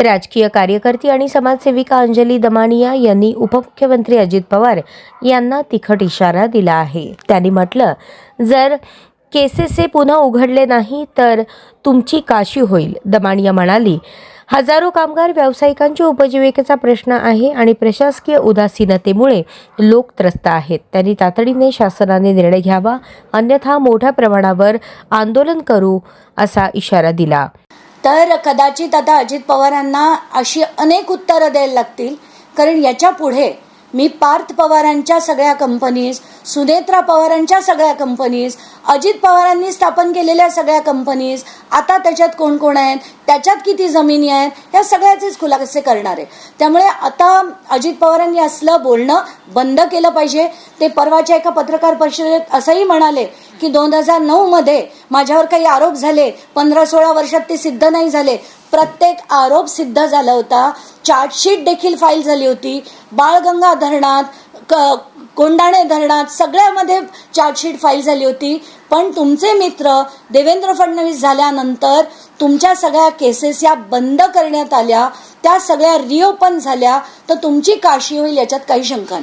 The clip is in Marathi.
राजकीय कार्यकर्ती आणि समाजसेविका अंजली दमानिया यांनी उपमुख्यमंत्री अजित पवार यांना तिखट इशारा दिला आहे. त्यांनी म्हटलं जर केसेसचे पुन्हा उघडले नाही तर तुमची काशी होईल. दमानिया म्हणाली हजारो कामगार व्यावसायिकांच्या उपजीविकेचा प्रश्न आहे आणि प्रशासकीय उदासीनतेमुळे लोक त्रस्त आहेत. त्यांनी तातडीने शासनाने निर्णय घ्यावा अन्यथा मोठ्या प्रमाणावर आंदोलन करू असा इशारा दिला. तर कदाचित आता अजित पवारांना अशी अनेक उत्तरं द्यायला लागतील. कारण याच्यापुढे मी पार्थ पवारांच्या सगळ्या कंपनीज सुनेत्रा पवारांच्या सगळ्या कंपनीज अजित पवारांनी स्थापन केलेल्या सगळ्या कंपनीज आता त्याच्यात कोण कोण आहेत? त्याच्यात किती जमिनी आहेत या सगळ्याचेच खुलासे करणार. आहे त्यामुळे आता अजित पवारांनी असलं बोलणं बंद केलं पाहिजे. ते परवाच्या एका पत्रकार परिषदेत असंही म्हणाले की दोन हजार नऊ मध्ये माझ्यावर काही आरोप झाले पंधरा सोळा वर्षात ते सिद्ध नाही झाले. प्रत्येक आरोप सिद्ध झाला होता. चार्जशीट देखील फाईल झाली होती. बाळगंगा धरणात क- कोंडाणे धरणात सगळ्यामध्ये चार्जशीट फाईल झाली होती. पण तुमचे मित्र देवेंद्र फडणवीस झाल्यानंतर तुमच्या सगळ्या केसेस या बंद करण्यात आल्या. त्या सगळ्या रिओपन झाल्या. तर तुमची काशी होईल याच्यात काही शंका नाही.